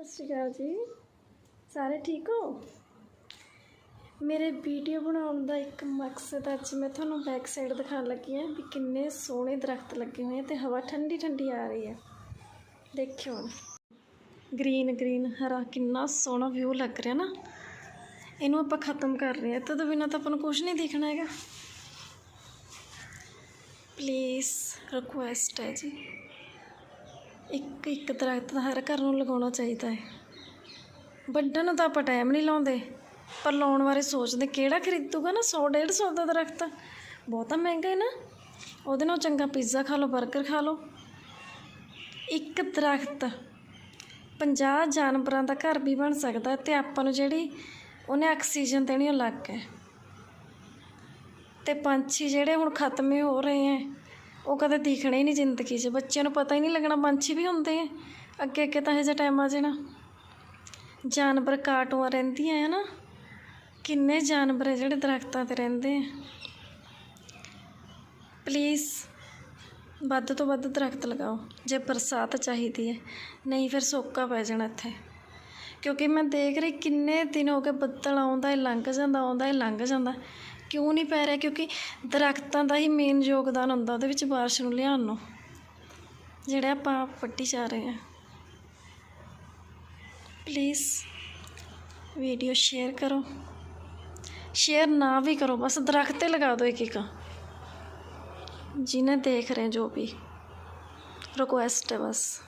ਸਤਿ ਸ਼੍ਰੀ ਅਕਾਲ ਜੀ। ਸਾਰੇ ਠੀਕ ਹੋ? ਮੇਰੇ ਵੀਡੀਓ ਬਣਾਉਣ ਦਾ ਇੱਕ ਮਕਸਦ ਅੱਜ ਮੈਂ ਤੁਹਾਨੂੰ ਬੈਕ ਸਾਈਡ ਦਿਖਾਉਣ ਲੱਗੀ ਹਾਂ ਵੀ ਕਿੰਨੇ ਸੋਹਣੇ ਦਰਖਤ ਲੱਗੇ ਹੋਏ ਆ ਤੇ ਹਵਾ ਠੰਡੀ ਠੰਡੀ ਆ ਰਹੀ ਹੈ। ਦੇਖਿਓ ਗ੍ਰੀਨ ਗ੍ਰੀਨ ਹਰਾ, ਕਿੰਨਾ ਸੋਹਣਾ ਵਿਊ ਲੱਗ ਰਿਹਾ ਨਾ। ਇਹਨੂੰ ਆਪਾਂ ਖਤਮ ਕਰ ਰਹੇ ਹਾਂ। ਤਦ ਬਿਨਾਂ ਤਾਂ ਆਪਾਂ ਨੂੰ ਕੁਝ ਨਹੀਂ ਦਿਖਣਾ ਹੈਗਾ। ਪਲੀਜ਼ ਰਿਕੁਐਸਟ ਹੈ ਜੀ। ਇੱਕ ਇੱਕ ਦਰਖਤ ਹਰ ਘਰ ਨੂੰ ਲਗਾਉਣਾ ਚਾਹੀਦਾ ਹੈ। ਵੱਢਣ ਨੂੰ ਤਾਂ ਆਪਾਂ ਟਾਈਮ ਨਹੀਂ ਲਾਉਂਦੇ, ਪਰ ਲਾਉਣ ਬਾਰੇ ਸੋਚਦੇ, ਕਿਹੜਾ ਖਰੀਦੂਗਾ ਨਾ? 100 150 ਦਾ ਦਰਖਤ। ਬਹੁਤਾ ਮਹਿੰਗਾ ਹੈ ਨਾ? ਉਹਦੇ ਨਾਲ ਚੰਗਾ ਪੀਜ਼ਾ ਖਾ ਲਓ 버ਗਰ ਖਾ ਲਓ। ਇੱਕ ਦਰਖਤ 50 ਜਾਨਵਰਾਂ ਦਾ ਘਰ ਵੀ ਬਣ ਸਕਦਾ ਤੇ ਆਪਾਂ ਨੂੰ ਜਿਹੜੀ ਉਹਨੇ ਆਕਸੀਜਨ ਦੇਣੀ ਉਹ ਲੱਗ ਹੈ। ਤੇ ਪੰਛੀ ਜਿਹੜੇ ਹੁਣ ਖਤਮ ਹੋ ਰਹੇ ਹੈ ਉਹ ਕਦੇ ਦਿਖਣੇ ਹੀ ਨਹੀਂ ਜ਼ਿੰਦਗੀ 'ਚ। ਬੱਚਿਆਂ ਨੂੰ ਪਤਾ ਹੀ ਨਹੀਂ ਲੱਗਣਾ, ਪੰਛੀ ਵੀ ਹੁੰਦੇ ਆ। ਅੱਗੇ ਅੱਗੇ ਤਾਂ ਇਹੋ ਜਿਹਾ ਟਾਈਮ ਆ ਜਾਣਾ। ਜਾਨਵਰ ਕਾਟੂਆਂ ਰਹਿੰਦੀਆਂ ਹੈ ਨਾ। ਕਿੰਨੇ ਜਾਨਵਰ ਹੈ ਜਿਹੜੇ ਦਰਖਤਾਂ ਤੇ ਰਹਿੰਦੇ ਆ। ਪਲੀਜ਼ ਵੱਧ ਤੋਂ ਵੱਧ ਦਰਖਤ ਲਗਾਓ। ਜੇ ਬਰਸਾਤ ਚਾਹੀਦੀ ਹੈ ਨਹੀਂ ਫਿਰ ਸੋਕਾ ਪੈ ਜਾਣਾ ਇੱਥੇ। ਕਿਉਂਕਿ ਮੈਂ ਦੇਖ ਰਹੀ ਕਿੰਨੇ ਦਿਨ ਹੋ ਗਏ ਬੱਦਲ ਆਉਂਦਾ ਹੈ ਲੰਘ ਜਾਂਦਾ, ਆਉਂਦਾ ਹੈ ਲੰਘ ਜਾਂਦਾ। ਕਿਉਂ ਨਹੀਂ ਪੈ ਰਿਹਾ? ਕਿਉਂਕਿ ਦਰਖਤਾਂ ਦਾ ਹੀ ਮੇਨ ਯੋਗਦਾਨ ਹੁੰਦਾ ਉਹਦੇ ਵਿੱਚ ਬਾਰਿਸ਼ ਨੂੰ ਲਿਆਉਣ ਨੂੰ। ਜਿਹੜਾ ਆਪਾਂ ਪੱਟੀ ਜਾ ਰਹੇ ਹਾਂ। ਪਲੀਜ਼ ਵੀਡੀਓ ਸ਼ੇਅਰ ਕਰੋ। ਸ਼ੇਅਰ ਨਾ ਵੀ ਕਰੋ, ਬਸ ਦਰਖਤ ਤੇ ਲਗਾ ਦਿਓ ਇੱਕ ਇੱਕ ਜਿਹਨੇ ਦੇਖ ਰਹੇ ਜੋ ਵੀ। ਰਿਕੁਐਸਟ ਹੈ ਬਸ।